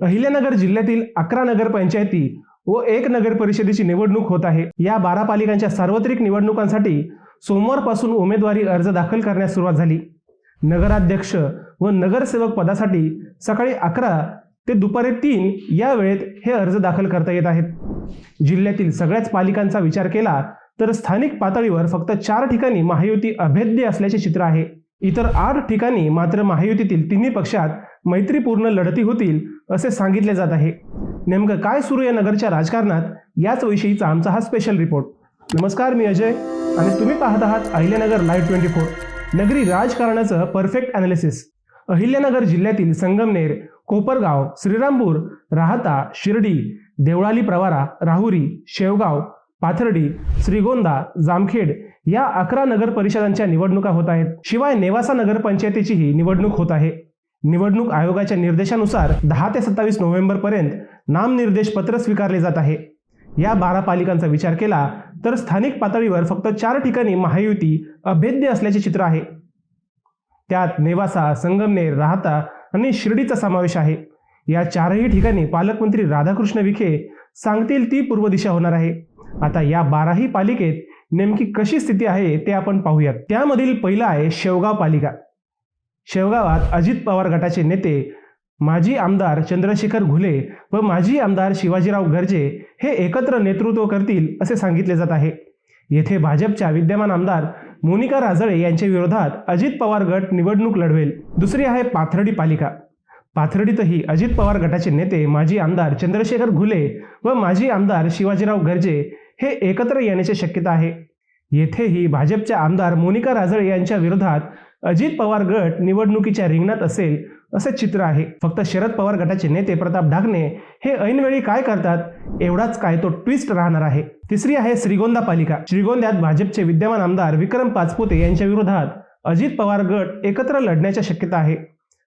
अहिल्यानगर जिल्ह्यातील अकरा नगरपंचायती व एक नगर परिषदेची निवडणूक होत आहे. या बारा पालिकांच्या सार्वत्रिक निवडणुकांसाठी सोमवारपासून उमेदवारी अर्ज दाखल करण्यास सुरुवात झाली. नगराध्यक्ष व नगरसेवक पदासाठी सकाळी अकरा ते दुपारी तीन या वेळेत हे अर्ज दाखल करता येत आहेत. जिल्ह्यातील सगळ्याच पालिकांचा विचार केला तर स्थानिक पातळीवर फक्त चार ठिकाणी महायुती अभेद्य असल्याचे चित्र आहे. इतर आठ ठिकाणी मात्र महायुतीतील तिन्ही पक्षात मैत्रीपूर्ण लढती होतील असे सांगितले जात आहे. नेमकं काय सुरू आहे नगरच्या राजकारणात? याच विषयीचा आमचा हा स्पेशल रिपोर्ट नमस्कार मी अजय. आणि तुम्ही पाहत आहात अहिल्यानगर लाईव्ह ट्वेंटी फोर नगरी राजकारणाचं परफेक्ट अनालिसिस अहिल्यानगर जिल्ह्यातील संगमनेर कोपरगाव श्रीरामपूर राहता शिर्डी देवळाली प्रवारा राहुरी शेवगाव पाथर्डी श्रीगोंदा जामखेड या अकरा नगर परिषदांच्या निवडणुका होत आहेत. शिवाय नेवासा नगरपंचायतीचीही निवडणूक होत आहे. निवडणूक आयोगाच्या निर्देशानुसार दहा ते सत्तावीस नोव्हेंबर पर्यंत नामनिर्देश पत्र स्वीकारले जात आहे. या बारा पालिकांचा विचार केला तर स्थानिक पातळीवर फक्त चार ठिकाणी महायुती अभेद्य असल्याचे चित्र आहे. त्यात नेवासा संगमनेर राहता आणि शिर्डीचा समावेश आहे. या चारही ठिकाणी पालकमंत्री राधाकृष्ण विखे सांगतील ती पूर्व दिशा होणार आहे. आता या बाराही पालिकेत नेमकी कशी स्थिती आहे ते आपण पाहूयात. त्यामधील पहिला आहे शेवगाव पालिका. शेवगावात अजित पवार गटाचे नेते माजी आमदार चंद्रशेखर घुले व माजी आमदार शिवाजीराव गर्जे हे एकत्र नेतृत्व करतील असे सांगितले जात आहे. येथे भाजपच्या विद्यमान आमदार मोनिका राजळे यांच्या विरोधात अजित पवार गट निवडणूक लढवेल. दुसरी आहे पाथर्डी पालिका. पाथर्डीतही अजित पवार गटाचे नेते माजी आमदार चंद्रशेखर घुले व माजी आमदार शिवाजीराव गर्जे हे एकत्र येण्याची शक्यता आहे. येथेही भाजपच्या आमदार मोनिका राजळे यांच्या विरोधात अजित पवार गट निवडणुकीच्या रिंगणात असेल असे चित्र आहे. फक्त शरद पवार गटाचे नेते प्रताप ढाकणे हे ऐनवेळी काय करतात एवढाच काय तो ट्विस्ट राहणार आहे. तिसरी आहे श्रीगोंदा पालिका. श्रीगोंद्यात भाजपचे विद्यमान आमदार विक्रम पाचपुते यांच्या विरोधात अजित पवार गट एकत्र लढण्याच्या शक्यता आहे.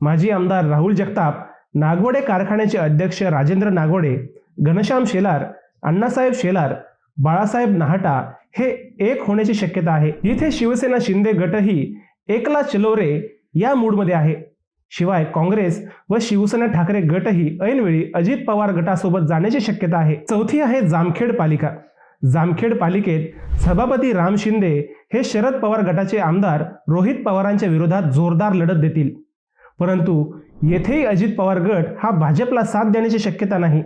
माजी आमदार राहुल जगताप नागवडे कारखान्याचे अध्यक्ष राजेंद्र नागवडे घनश्याम शेलार अण्णासाहेब शेलार बाळासाहेब नाहटा हे एक होण्याची शक्यता आहे. इथे शिवसेना शिंदे गटही एकला चिलोरे या मूडमध्ये आहे. शिवाय काँग्रेस व शिवसेना ठाकरे गटही ऐनवेळी अजित पवार गटासोबत जाण्याची शक्यता आहे. चौथी आहे जामखेड पालिका. जामखेड पालिकेत सभापती राम शिंदे हे शरद पवार गटाचे आमदार रोहित पवारांच्या विरोधात जोरदार लढत देतील. परंतु येथेही अजित पवार गट हा भाजपला साथ देण्याची शक्यता नाही.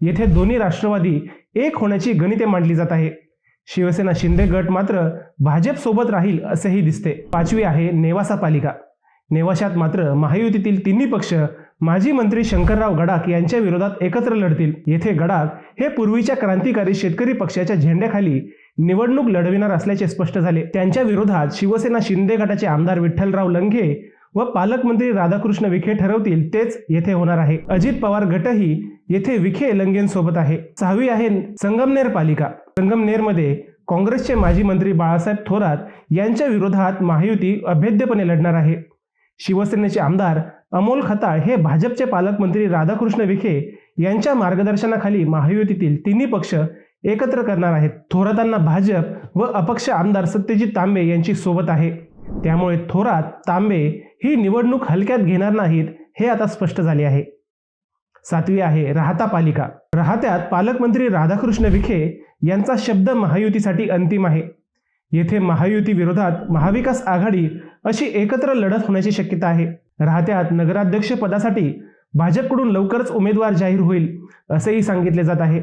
येथे दोन्ही राष्ट्रवादी एक होण्याची गणिते मांडली जात आहे. शिवसेना शिंदे गट मात्र भाजप सोबत राहील असेही दिसते. पाचवी आहे नेवासा पालिका. नेवाशात मात्र महायुतीतील तिन्ही पक्ष माजी मंत्री शंकरराव गडाख यांच्या विरोधात एकत्र लढतील. येथे गडाख हे पूर्वीच्या क्रांतिकारी शेतकरी पक्षाच्या झेंड्याखाली निवडणूक लढविणार असल्याचे स्पष्ट झाले. त्यांच्या विरोधात शिवसेना शिंदे गटाचे आमदार विठ्ठलराव लंघे व पालकमंत्री राधाकृष्ण विखे ठरवतील तेच येथे होणार आहे. अजित पवार गटही येथे विखे लंगेंसोबत आहे. सहावी आहे संगमनेर पालिका. संगमनेरमध्ये काँग्रेसचे माजी मंत्री बाळासाहेब थोरात यांच्या विरोधात महायुती अभेद्यपणे लढणार आहे. शिवसेनेचे आमदार अमोल खताळ हे भाजपचे पालकमंत्री राधाकृष्ण विखे यांच्या मार्गदर्शनाखाली महायुतीतील तिन्ही पक्ष एकत्र करणार आहेत. थोरातांना भाजप व अपक्ष आमदार सत्यजित तांबे यांची सोबत आहे. त्यामुळे थोरात तांबे ही निवडणूक हलक्यात घेणार नाहीत हे आता स्पष्ट झाले आहे. सातवी आहे राहता पालिका. राहत्यात पालकमंत्री राधाकृष्ण विखे यांचा शब्द महायुतीसाठी अंतिम आहे. येथे महायुती विरोधात महाविकास आघाडी अशी एकत्र लढत होण्याची शक्यता आहे. राहत्यात नगराध्यक्ष पदासाठी भाजपकडून लवकरच उमेदवार जाहीर होईल असेही सांगितले जात आहे.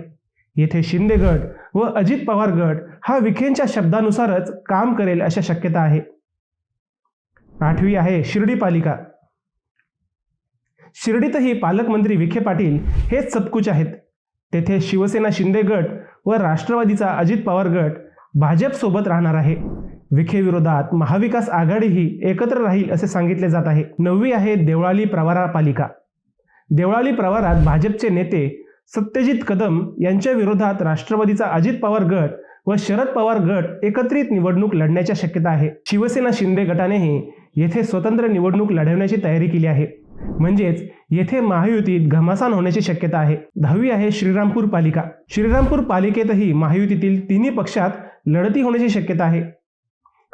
येथे शिंदे गट व अजित पवार गट हा विखेंच्या शब्दानुसारच काम करेल अशा शक्यता आहे. आठवी आहे शिर्डी पालिका. शिर्डीतही पालकमंत्री विखे पाटील हेच सबकुच आहेत. तेथे शिवसेना शिंदे गट व राष्ट्रवादीचा अजित पवार गट भाजपसोबत राहणार आहे. विखे विरोधात महाविकास आघाडीही एकत्र राहील असे सांगितले जात आहे. नववी आहे देवळाली प्रवारा पालिका. देवळाली प्रवारात भाजपचे नेते सत्यजित कदम यांच्या विरोधात राष्ट्रवादीचा अजित पवार गट व शरद पवार गट एकत्रित निवडणूक लढण्याच्या शक्यता आहे. शिवसेना शिंदे गटानेही येथे स्वतंत्र निवडणूक लढवण्याची तयारी केली आहे. म्हणजेच येथे महायुतीत घमासान होण्याची शक्यता आहे. दहावी आहे श्रीरामपूर पालिका. श्रीरामपूर पालिकेतही महायुतीतील तिन्ही पक्षात लढती होण्याची शक्यता आहे.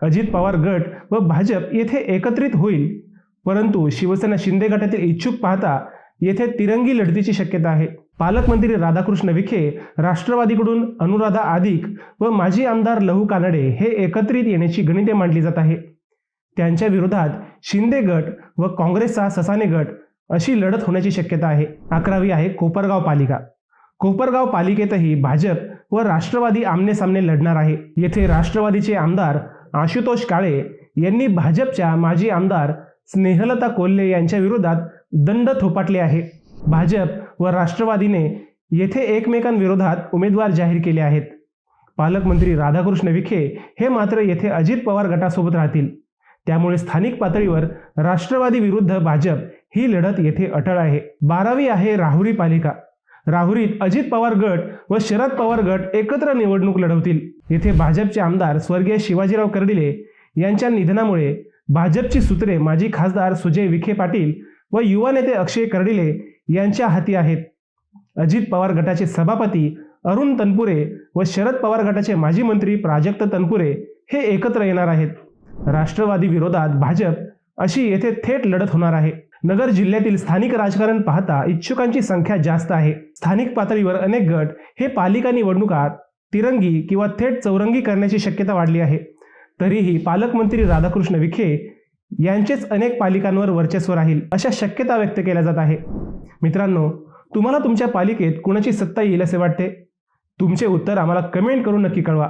अजित पवार गट व भाजप येथे एकत्रित होईल. परंतु शिवसेना शिंदे गटातील इच्छुक पाहता येथे तिरंगी लढतीची शक्यता आहे. पालकमंत्री राधाकृष्ण विखे राष्ट्रवादीकडून अनुराधा आदिक व माजी आमदार लहू कानडे हे एकत्रित येण्याची गणिते मांडली जात आहे. त्यांच्या विरोधात शिंदे गट व काँग्रेसचा ससाने गट अशी लढत होण्याची शक्यता आहे. अकरावी आहे कोपरगाव पालिका. कोपरगाव पालिकेतही भाजप व राष्ट्रवादी आमने सामने लढणार आहे. येथे राष्ट्रवादीचे आमदार आशुतोष काळे यांनी भाजपच्या माजी आमदार स्नेहलता कोल्हे यांच्या विरोधात दंड थोपाटले आहे. भाजप व राष्ट्रवादीने येथे एकमेकांविरोधात उमेदवार जाहीर केले आहेत. पालकमंत्री राधाकृष्ण विखे हे मात्र येथे अजित पवार गटासोबत राहतील. त्यामुळे स्थानिक पातळीवर राष्ट्रवादी विरुद्ध भाजप ही लढत येथे अटळ आहे. बारावी आहे राहुरी पालिका. राहुरीत अजित पवार गट व शरद पवार गट एकत्र निवडणूक लढवतील. येथे भाजपचे आमदार स्वर्गीय शिवाजीराव कर्डिले यांच्या निधनामुळे भाजपची सूत्रे माजी खासदार सुजय विखे पाटील व युवा नेते अक्षय कर्डिले यांच्या हाती आहेत. अजित पवार गटाचे सभापती अरुण तनपुरे व शरद पवार गटाचे माजी मंत्री प्राजक्त तनपुरे हे एकत्र येणार आहेत. राष्ट्रवादी विरोधात भाजप अशी येथे थेट लढत होणार आहे. नगर जिल्ह्यातील स्थानिक राजकारण पाहता इच्छुकांची संख्या जास्त आहे. स्थानिक पातळीवर अनेक गट हे पालिका निवडणुकात तिरंगी किंवा थेट चौरंगी करण्याची शक्यता वाढली आहे. तरीही पालकमंत्री राधाकृष्ण विखे यांचेच अनेक पालिकांवर वर्चस्व राहील अशा शक्यता व्यक्त केल्या जात आहे. मित्रांनो तुम्हाला तुमच्या पालिकेत कुणाची सत्ता येईल असे वाटते? तुमचे उत्तर आम्हाला कमेंट करून नक्की कळवा.